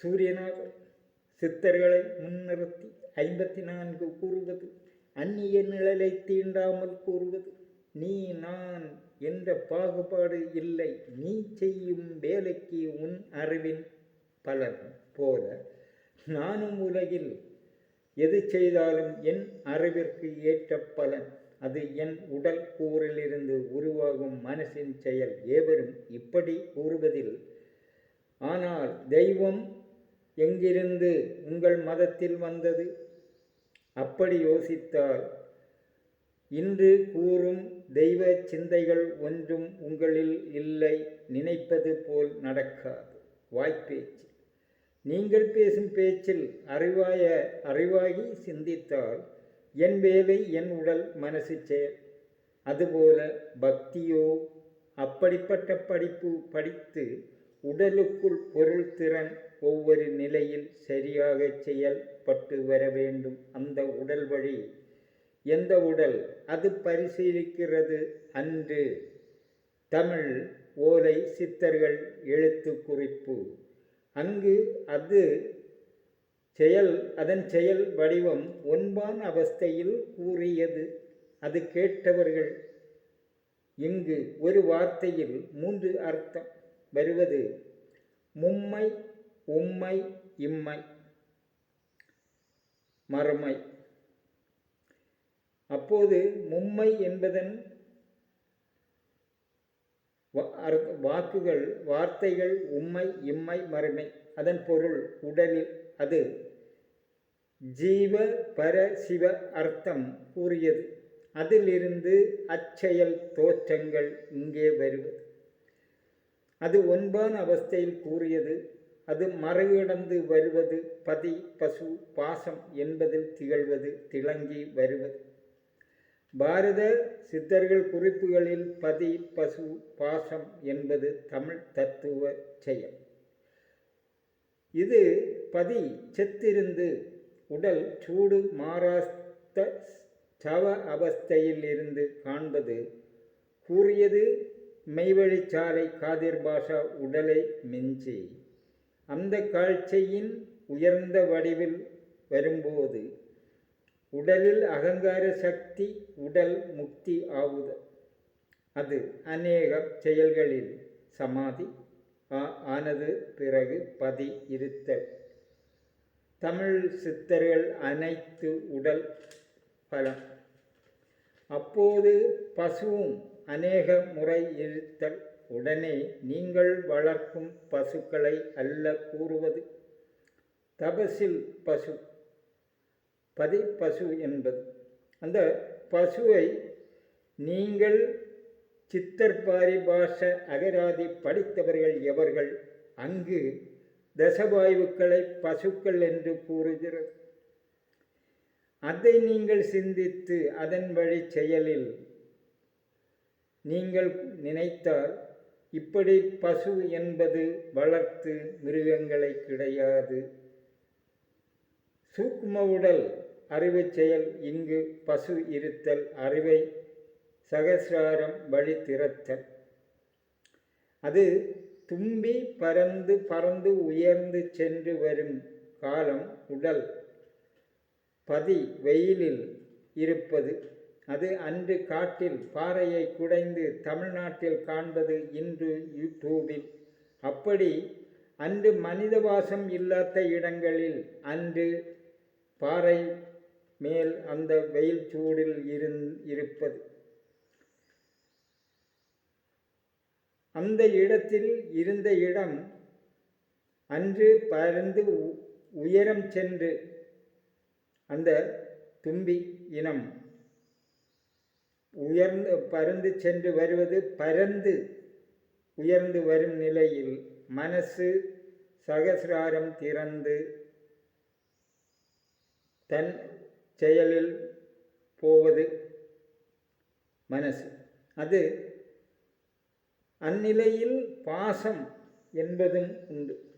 சூரியனாக சித்தர்களை முன்னிறுத்தி ஐம்பத்தி நான்கு கூறுவது அந்நிய நிழலை தீண்டாமல் கூறுவது நீ நான் என்ற பாகுபாடு இல்லை நீ செய்யும் வேலைக்கு உன் அறிவின் பலன் போல நானும் உலகில் எது செய்தாலும் என் அறிவிற்கு ஏற்ற பலன். அது என் உடல் கூறிலிருந்து உருவாகும் மனசின் செயல். ஏவரும் இப்படி கூறுவதில் ஆனால் தெய்வம் எங்கிருந்து உங்கள் மதத்தில் வந்தது? அப்படி யோசித்தால் இன்று கூறும் தெய்வ சிந்தைகள் ஒன்றும் உங்களில் இல்லை நினைப்பது போல் நடக்காது. வாய்ப்பேச்சு. நீங்கள் பேசும் பேச்சில் அறிவாய அறிவாகி சிந்தித்தால் என் வேலை என் உடல் மனசு செயல் அதுபோல பக்தியோ அப்படிப்பட்ட படிப்பு படித்து உடலுக்குள் பொருள் திறன் ஒவ்வொரு நிலையில் சரியாக செயல்பட்டு வர வேண்டும். அந்த உடல் வழி. எந்த உடல்? அது பரிசீலிக்கிறது அன்று. தமிழ் ஓலை சித்தர்கள் எழுத்து குறிப்பு. அங்கு அது செயல் அதன் செயல் வடிவம் ஒன்பான் அவஸ்தையில் கூறியது. அது கேட்டவர்கள். இங்கு ஒரு வார்த்தையில் மூன்று அர்த்தம் வருவது. மும்மை உம்மை இம்மை மறுமை. அப்போது மும்மை என்பதன் வாக்குகள் வார்த்தைகள் உம்மை இம்மை மறுமை. அதன் பொருள் உடலில் அது ஜீவ பர சிவ அர்த்தம் கூறியது. அதிலிருந்து அச்செயல் தோற்றங்கள் இங்கே வருவது. அது ஒன்பான அவஸ்தையில் கூறியது. அது மறுகிடந்து வருவது பதி பசு பாசம் என்பதில் திகழ்வது திளங்கி வருவது. பாரத சித்தர்கள் குறிப்புகளில் பதி பசு பாசம் என்பது தமிழ் தத்துவ செயல். இது பதி செத்திருந்து உடல் சூடு மாறாஸ்த சவ அவஸ்தையில் இருந்து காண்பது கூறியது மெய்வழிச்சாலை காதிர் பாஷா உடலை மிஞ்சி. அந்த காட்சியின் உயர்ந்த வடிவில் வரும்போது உடலில் அகங்கார சக்தி உடல் முக்தி ஆவுதல் அது அநேக செயல்களில் சமாதி ஆ- ஆனது பிறகு பதி இருத்தல். தமிழ் சித்தர்கள் அனைத்து உடல் பலம். அப்போது பசுவும் அநேக முறை இருத்தல். உடனே நீங்கள் வளர்க்கும் பசுக்களை அல்ல கூறுவது. தபசில் பசு பதி பசு என்பது. அந்த பசுவை நீங்கள் சித்தர் பாரிபாஷ அகராதி படித்தவர்கள் எவர்கள்? அங்கு தசவாயுக்களை பசுக்கள் என்று கூறுகிறது. அதை நீங்கள் சிந்தித்து அதன் வழி செயலில் நீங்கள் நினைத்தால் இப்படி பசு என்பது வளர்த்து மிருகங்களை கிடையாது. சூக்ம உடல் அறிவு செயல் இங்கு பசு இருத்தல் அறிவை சகசிராரம் வழி திறத்தல். அது தும்பி பறந்து பறந்து உயர்ந்து சென்று வரும் காலம் உடல் பதி வெயிலில் இருப்பது. அது அன்று காட்டில் பாறையை குடைந்து தமிழ்நாட்டில் காண்பது இன்று யூடியூபில். அப்படி அன்று மனித வாசம் இல்லாத இடங்களில் அன்று பாறை மேல் அந்த வெயில் சூடில் இருந் இருப்பது. அந்த இடத்தில் இருந்த இடம் அன்று பறந்து உயரம் சென்று அந்த தும்பி இனம் உயர்ந்து பறந்து சென்று வருவது பறந்து உயர்ந்து வரும் நிலையில் மனசு சகசிராரம் திறந்து தன் செயலில் போவது மனசு. அது அந்நிலையில் பாசம் என்பதும் உண்டு.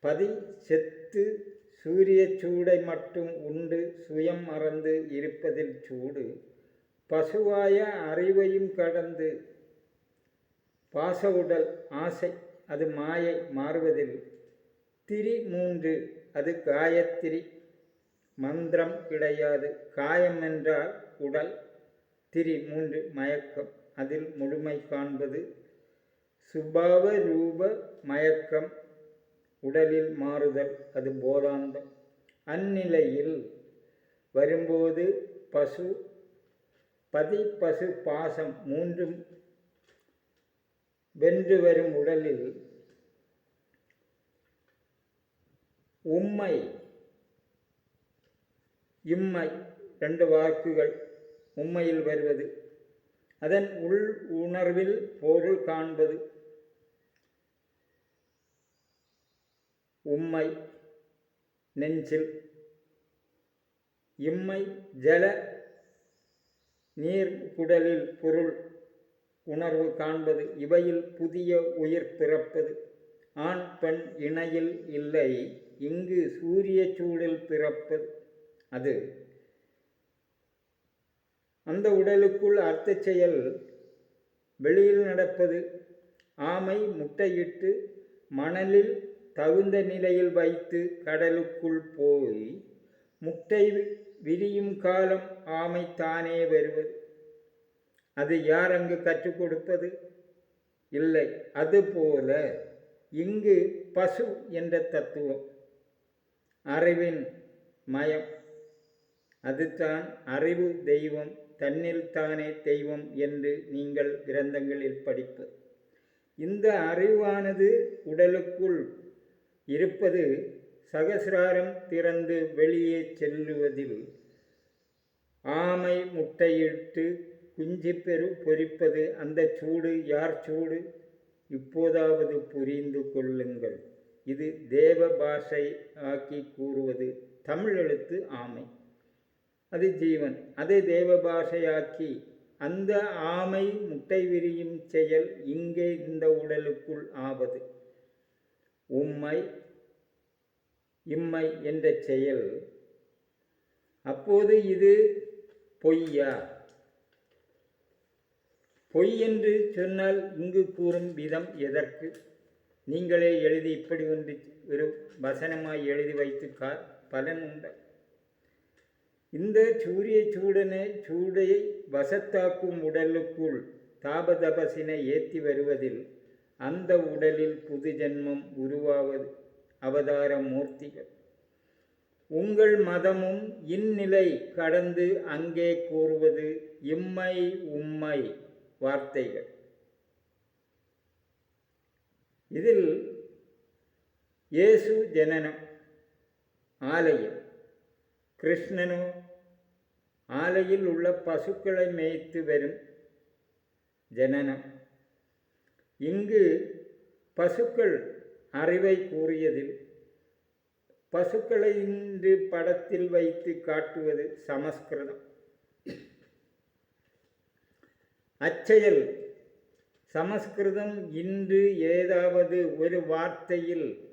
பதி செத்து சூரிய சூடை மட்டும் உண்டு சுயம் மறந்து இருப்பதில் சூடு. பசுவாய அறிவையும் கடந்து பாச உடல் ஆசை அது மாயை மாறுவதில். திரி மூன்று அது காயத்திரி மந்திரம் கிடையாது. காயம் என்றால் உடல். திரி மூன்று மயக்கம். அதில் முழுமை காண்பது சுபாவ ரூப மயக்கம். உடலில் மாறுதல் அது போதாந்தம் அந்நிலையில் வரும்போது பசு பதி பசு பாசம் மூன்றும் வென்று வரும் உடலில் உம்மை இம்மை ரெண்டு வாக்குகள் உம்மையில் வருவது. அதன் உள் உணர்வில் பொருள் காண்பது. உம்மை நெஞ்சில் இம்மை ஜல நீர் குடலில் பொருள் உணர்வு காண்பது இவையில் புதிய உயிர் பிறப்பது. ஆண் பெண் இணையில் இல்லை இங்கு சூரிய சூடில் பிறப்பது. அது அந்த உடலுக்குள் அர்த்த செயல் வெளியில் நடப்பது. ஆமை முட்டையிட்டு மணலில் தகுந்த நிலையில் வைத்து கடலுக்குள் போய் முட்டை விரியும் காலம் ஆமை தானே வருவது. அது யார் அங்கு கற்றுக் கொடுப்பது இல்லை அதுபோல இங்கு பசு என்ற தத்துவம். அறிவின் மயம். அதுதான் அறிவு தெய்வம் தன்னில் தானே தெய்வம் என்று நீங்கள் கிரந்தங்களில் படிப்பது இந்த அறிவானது உடலுக்குள் இருப்பது சகசிராரம் திறந்து வெளியே செல்லுவதில் ஆமை முட்டையிட்டு குஞ்சு பெரு பொறிப்பது அந்த சூடு யார் சூடு? இப்போதாவது புரிந்து கொள்ளுங்கள். இது தேவ பாஷை ஆக்கி கூறுவது தமிழ் எழுத்து ஆமை. அது ஜீவன். அதை தேவ பாஷையாக்கி அந்த ஆமை முட்டை விரியும் செயல் இங்கே இந்த உடலுக்குள் ஆவது. உம்மை இம்மை என்ற செயல். அப்போது இது பொய்யா? பொய் என்று சொன்னால் இங்கு கூறும் விதம் எதற்கு? நீங்களே எழுதி இப்படி ஒன்று ஒரு வசனமாய் எழுதி வைத்து கா பலன் உண்டு. இந்த சூரிய சூடனை சூடையை வசத்தாக்கும் உடலுக்குள் தாபதபசினை ஏற்றி வருவதில் அந்த உடலில் புது ஜென்மம் உருவாவது அவதார மூர்த்திகள். உங்கள் மதமும் இந்நிலை கடந்து அங்கே கூறுவது இம்மை உம்மை வார்த்தைகள். இதில் இயேசு ஜனனம் ஆலயம் கிருஷ்ணனோ ஆலையில் உள்ள பசுக்களை மேய்த்து வரும் ஜனனம். இங்கு பசுக்கள் அறிவை கூறியதில் பசுக்களை இன்று படத்தில் வைத்து காட்டுவது சமஸ்கிருதம். அச்செயல் சமஸ்கிருதம் இன்று ஏதாவது ஒரு வார்த்தையில்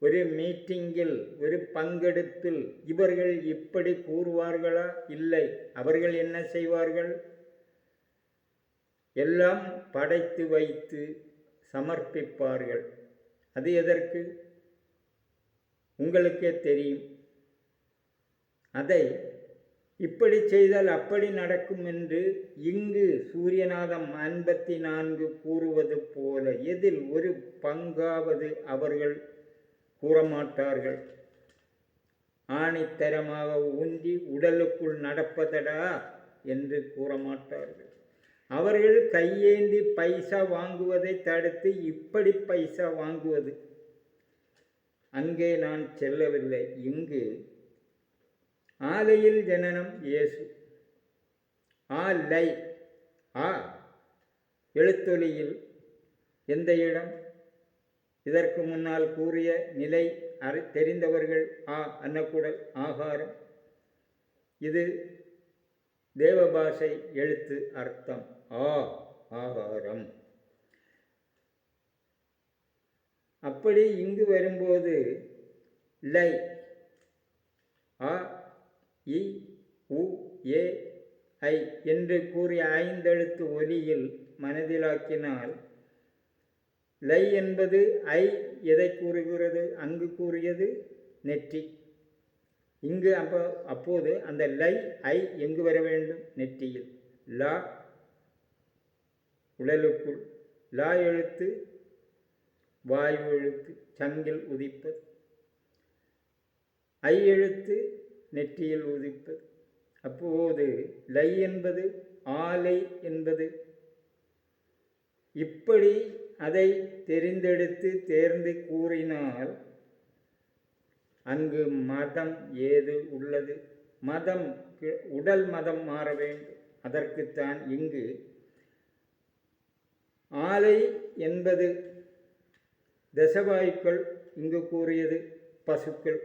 ஒரு மீட்டிங்கில் ஒரு பங்கெடுப்பில் இவர்கள் இப்படி கூறுவார்களா? இல்லை. அவர்கள் என்ன செய்வார்கள்? எல்லாம் படைத்து வைத்து சமர்ப்பிப்பார்கள். அது எதற்கு? உங்களுக்கே தெரியும். அதை இப்படி செய்தால் அப்படி நடக்கும் என்று இங்கு சூரியநாதம் ஐம்பத்தி நான்கு கூறுவது போல எதில் ஒரு பங்காவது அவர்கள் கூறமாட்டார்கள் ஆணித்தரமாக ஊன்றி உடலுக்குள் நடப்பதடா? என்று கூறமாட்டார்கள் அவர்கள் கையேந்தி பைசா வாங்குவதை தடுத்து இப்படி பைசா வாங்குவது. அங்கே நான் செல்லவில்லை. இங்கு ஆலையில் ஜனனம் இயேசு. ஆ லை. ஆ எழுத்தொலியில் எந்த இடம்? இதற்கு முன்னால் கூறிய நிலை அறி தெரிந்தவர்கள் ஆ அன்னக்குடல் ஆகாரம். இது தேவபாஷை எழுத்து அர்த்தம். ஆ ஆகாரம். அப்படி இங்கு வரும்போது லை ஆ இ உ ஏ ஐ என்று கூறிய ஐந்தெழுத்து ஒலியில் மனதிலாக்கினால் லை என்பது ஐ எதை கூறுகிறது? அங்கு கூறியது நெற்றி. இங்கு அப்போ அப்போது அந்த லை ஐ எங்கு வர வேண்டும்? நெற்றியில். லா உடலுக்குள் லா எழுத்து வாயு எழுத்து சங்கில் உதிப்பது. ஐ எழுத்து நெற்றியில் உதிப்பது. அப்போது லை என்பது ஆலை என்பது. இப்படி அதை தெரிந்தெடுத்து தேர்ந்து கூறினால் அங்கு மதம் ஏது உள்ளது? மதம் உடல் மதம் மாற வேண்டும். அதற்குத்தான் இங்கு ஆலை என்பது தசவாயுக்கள் இங்கு கூறியது பசுக்கள்.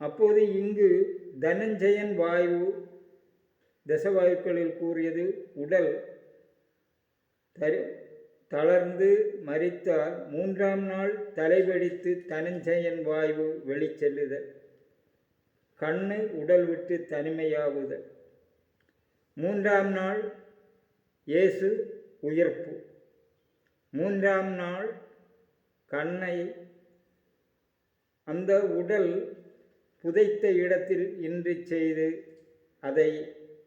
அப்போது இங்கு தனஞ்சயன் வாயு தசவாயுக்களில் கூறியது உடல். தரு தளர்ந்து மரித்தால் மூன்றாம் நாள் தலைவெடித்து தனஞ்சயன் வாயு வெளிச்செல்லுதல் கண்ணு உடல் விட்டு தனிமையாகுதல் மூன்றாம் நாள் இயேசு உயிர்ப்பு. மூன்றாம் நாள் கண்ணை அந்த உடல் புதைத்த இடத்தில் இன்றி செய்து அதை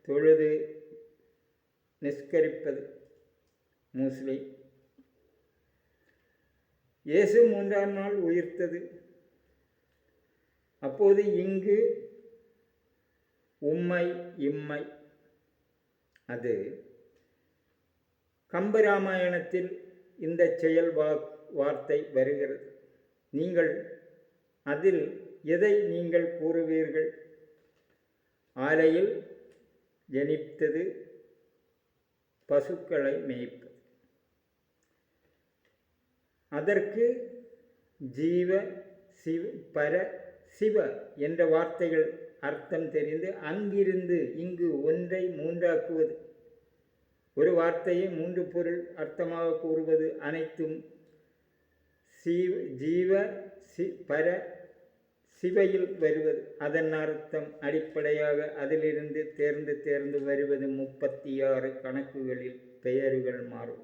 தொழுது நிஷ்கரிப்பது முஸ்லிம் இயேசு மூன்றாம் நாள் உயிர்த்தது. அப்போது இங்கு உம்மை இம்மை. அது கம்பராமாயணத்தில் இந்த செயல் வா வார்த்தை வருகிறது. நீங்கள் அதில் எதை நீங்கள் கூறுவீர்கள்? ஆலையில் ஜனித்தது பசுக்களை மேய்ப்பது. அதற்கு ஜீவ சிவ பர சிவ என்ற வார்த்தைகள் அர்த்தம் தெரிந்து அங்கிருந்து இங்கு ஒன்றை மூன்றாக்குவது. ஒரு வார்த்தையை மூன்று பொருள் அர்த்தமாக கூறுவது அனைத்தும் சீவ ஜீவ சி பர சிவையில் வருவது. அதன் அர்த்தம் அடிப்படையாக அதிலிருந்து தேர்ந்து தேர்ந்து வருவது முப்பத்தி ஆறு கணக்குகளில் பெயர்கள் மாறும்.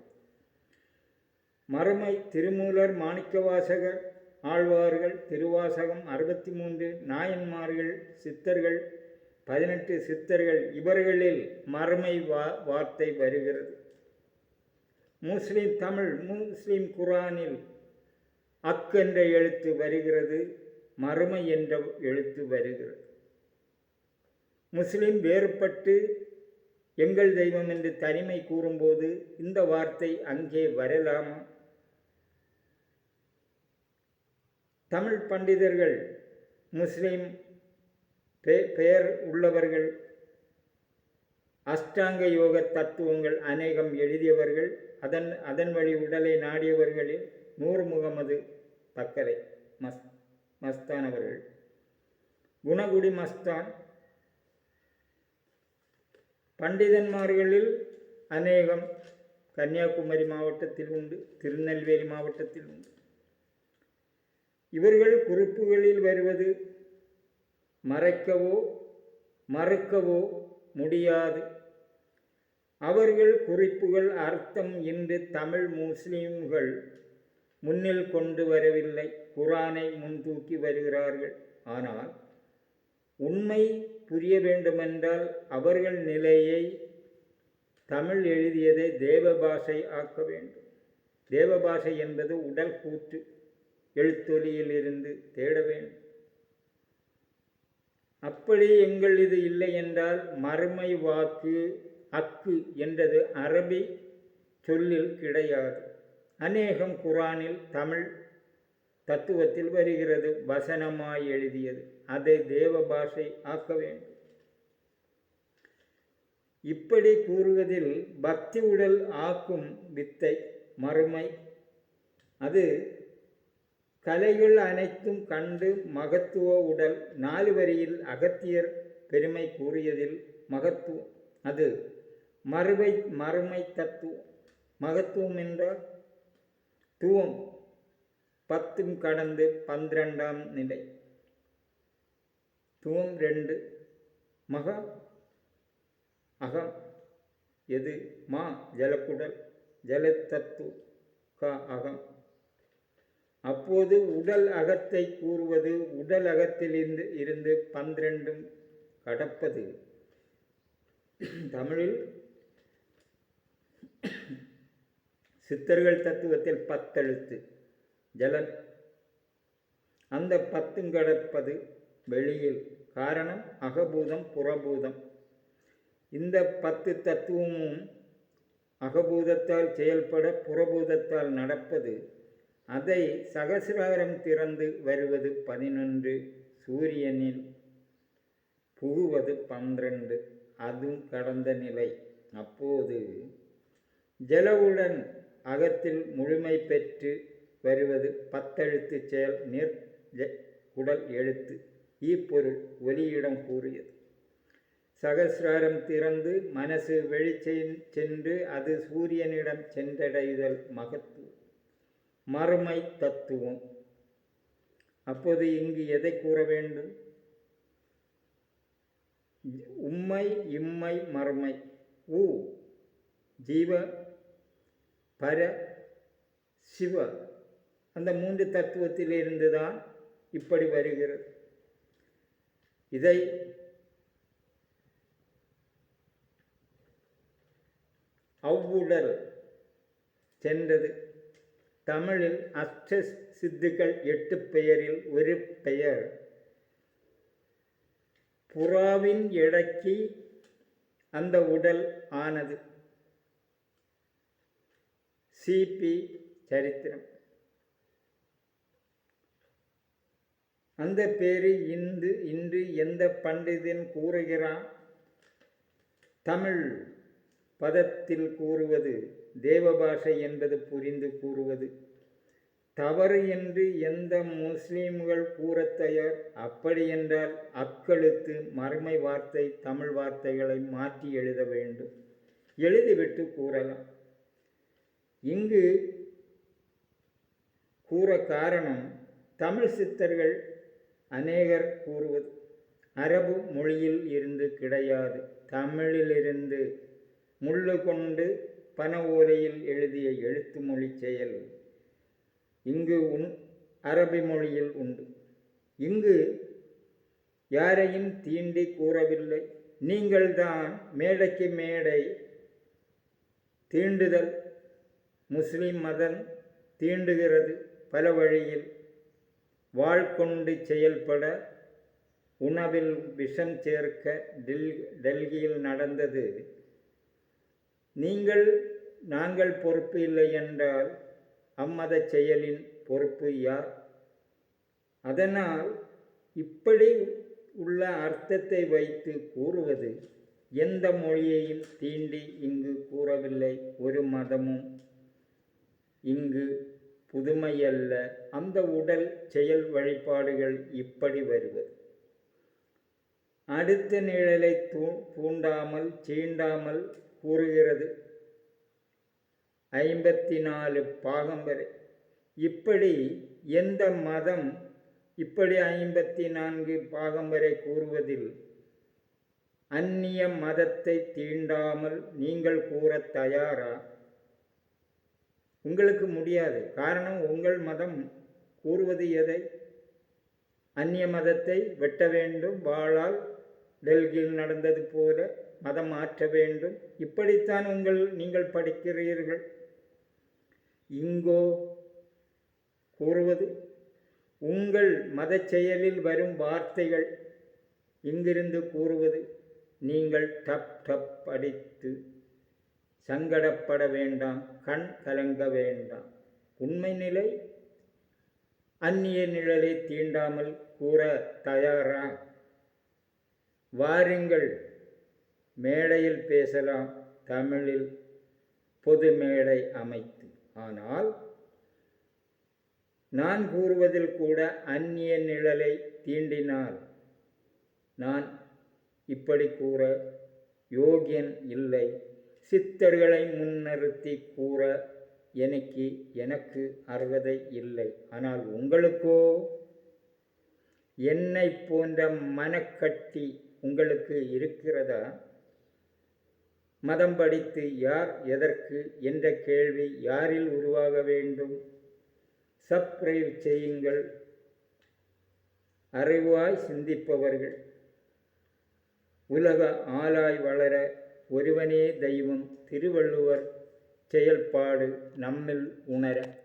மறுமை திருமூலர் மாணிக்கவாசகர் ஆழ்வார்கள் திருவாசகம் அறுபத்தி மூன்று நாயன்மார்கள் சித்தர்கள் பதினெட்டு சித்தர்கள் இவர்களில் மறுமை வா வார்த்தை வருகிறது. முஸ்லிம் தமிழ் முஸ்லிம் குரானில் அக் என்ற எழுத்து வருகிறது மறுமை என்ற எழுத்து வருகிறது. முஸ்லிம் வேறுபட்டு எங்கள் தெய்வம் என்று தனிமை கூறும்போது இந்த வார்த்தை அங்கே வரலாமா? தமிழ் பண்டிதர்கள் முஸ்லிம் பெ- பெயர் உள்ளவர்கள். அஷ்டாங்க யோக தத்துவங்கள் அநேகம் எழுதியவர்கள். அதன் அதன் வழி உடலை நாடியவர்களில் நூர் முகமது தக்கரை மஸ் மஸ்தான் அவர்கள். குணகுடி மஸ்தான். பண்டிதன்மார்களில் அநேகம் கன்னியாகுமரி மாவட்டத்தில் உண்டு திருநெல்வேலி மாவட்டத்தில் உண்டு. இவர்கள் குறிப்புகளில் வருவது மறைக்கவோ மறுக்கவோ முடியாது. அவர்கள் குறிப்புகள் அர்த்தம் இன்று தமிழ் முஸ்லீம்கள் முன்னில் கொண்டு வரவில்லை. குரானை முன்தூக்கி வருகிறார்கள். ஆனால் உண்மை புரிய வேண்டுமென்றால் அவர்கள் நிலையை தமிழ் எழுதியதை தேவபாஷை ஆக்க வேண்டும். தேவபாஷை என்பது உடல் கூற்று எழுத்தொலியில் இருந்து தேட வேண்டும். அப்படி எங்கள் இது இல்லை என்றால் மறுமை வாக்கு அக்கு என்றது அரபி சொல்லில் கிடையாது. அநேகம் குரானில் தமிழ் தத்துவத்தில் வருகிறது வசனமாய் எழுதியது. அதை தேவ பாஷை ஆக்க வேண்டும். இப்படி கூறுவதில் பக்தி உடல் ஆக்கும் வித்தை மறுமை. அது கலைகள் அனைத்தும் கண்டு மகத்துவ உடல் நாலு வரியில் அகத்தியர் பெருமை கூறியதில் மகத்துவம் அது மறுவை மறுமை தத்துவம் மகத்துவம் என்றால் துவம் பத்தும் கடந்து பன்னிரெண்டாம் நிலை. துவம் ரெண்டு மக அகம் எது மா ஜலக்குடல் ஜலத்தத்து க அகம். அப்போது உடல் அகத்தை கூறுவது உடல் அகத்திலிருந்து இருந்து பன்னிரண்டும் கடப்பது. தமிழில் சித்தர்கள் தத்துவத்தில் பத்தெழுத்து ஜலன். அந்த பத்தும் கடப்பது வெளியில் காரணம் அகபூதம் புறபூதம். இந்த பத்து தத்துவமும் அகபூதத்தால் செயல்பட புறபூதத்தால் நடப்பது அதை சகசிராரம் திறந்து வருவது பதினொன்று சூரியனில் புகுவது பன்னிரண்டு. அதுவும் கடந்த நிலை. அப்போது ஜலவுடன் அகத்தில் முழுமை பெற்று வருவது பத்தெழுத்து செயல் நிற் ஜ- எழுத்து. ஈப்பொருள் ஒலியிடம் கூறியது. சகசிராரம் திறந்து மனசு வெளிச்சென் சென்று அது சூரியனிடம் சென்றடைதல் மகத்துவம் மறுமை தத்துவம். அப்போது இங்கு எதை கூற வேண்டும்? உம்மை இம்மை மறுமை. ஊ ஜீவ பர சிவ. அந்த மூன்று தத்துவத்திலிருந்து தான் இப்படி வருகிறது. இதை அவ்வுடல் சென்றது. தமிழில் அஷ்ட சித்துக்கள் எட்டு பெயரில் ஒரு பெயர். புறாவின் எடைக்கு அந்த உடல் ஆனது. சிபி சரித்திரம். அந்த பேரு இந்து இன்று எந்த பண்டிதன் கூறுகிறான்? தமிழ் பதத்தில் கூறுவது தேவபாஷை என்பது புரிந்து கூறுவது. தவறு என்று எந்த முஸ்லீம்கள் கூறத் தயார்? அப்படி அக்கழுத்து மறுமை வார்த்தை தமிழ் வார்த்தைகளை மாற்றி எழுத வேண்டும். எழுதிவிட்டு கூறலாம். இங்கு கூற காரணம் தமிழ் சித்தர்கள் அநேகர் கூறுவது. அரபு மொழியில் இருந்து கிடையாது. தமிழிலிருந்து முள்ளு கொண்டு பன ஓலையில் எழுதிய எழுத்து மொழி செயல் இங்கு உன் அரபி மொழியில் உண்டு. இங்கு யாரையும் தீண்டி கூறவில்லை. நீங்கள்தான் மேடைக்கு மேடை தீண்டுதல். முஸ்லிம் மதம் தீண்டுகிறது பல வழியில். வாழ்கொண்டு செயல்பட உணவில் விஷம் சேர்க்க டெல் டெல்லியில் நடந்தது நீங்கள் நாங்கள் பொறுப்பு இல்லை என்றால் அம்மத செயலின் பொறுப்பு யார்? அதனால் இப்படி உள்ள அர்த்தத்தை வைத்து கூறுவது எந்த மொழியையும் தீண்டி இங்கு கூறவில்லை ஒரு மதமும். இங்கு புதுமையல்ல அந்த உடல் செயல் வழிபாடுகள் இப்படி வருவது. அடுத்த நிழலை தூ தூண்டாமல் சீண்டாமல் கூறுகிறது. ஐம்பத்தி நாலு பாகம் வரை. இப்படி எந்த மதம் இப்படி ஐம்பத்தி நான்கு பாகம் வரை கூறுவதில் அந்நிய மதத்தை தீண்டாமல் நீங்கள் கூற தயாரா? உங்களுக்கு முடியாது. காரணம் உங்கள் மதம் கூறுவது எதை? அந்நிய மதத்தை வெட்ட வேண்டும். வாழால் டெல்லியில் நடந்தது போல மதம் மாற்ற வேண்டும். இப்படித்தான் உங்கள் நீங்கள் படிக்கிறீர்கள். இங்கோ கூறுவது உங்கள் மத செயலில் வரும் வார்த்தைகள் இங்கிருந்து கூறுவது நீங்கள் டப் டப் படித்து சங்கடப்பட வேண்டாம் கண் கலங்க வேண்டாம். உண்மை நிலை அந்நிய நிழலை தீண்டாமல் கூற தயாரா? வாருங்கள். மேடையில் பேசலாம் தமிழில் பொது மேடை அமைத்து. ஆனால் நான் கூறுவதில் கூட அந்நிய நிழலை தீண்டினால் நான் இப்படி கூற யோகியன் இல்லை. சித்தர்களை முன்னிறுத்தி கூற எனக்கு எனக்கு அருகதை இல்லை. ஆனால் உங்களுக்கோ? என்னை போன்ற மனக்கட்டி உங்களுக்கு இருக்கிறதா? மதம் படித்து யார் எதற்கு என்ற கேள்வி யாரில் உருவாக வேண்டும்? சப்ஸ்கிரைப் செய்யுங்கள். அறிவாய் சிந்திப்பவர்கள். உலக ஆளாய் வளர ஒருவனே தெய்வம் திருவள்ளுவர் செயல்பாடு நம்மில் உணர.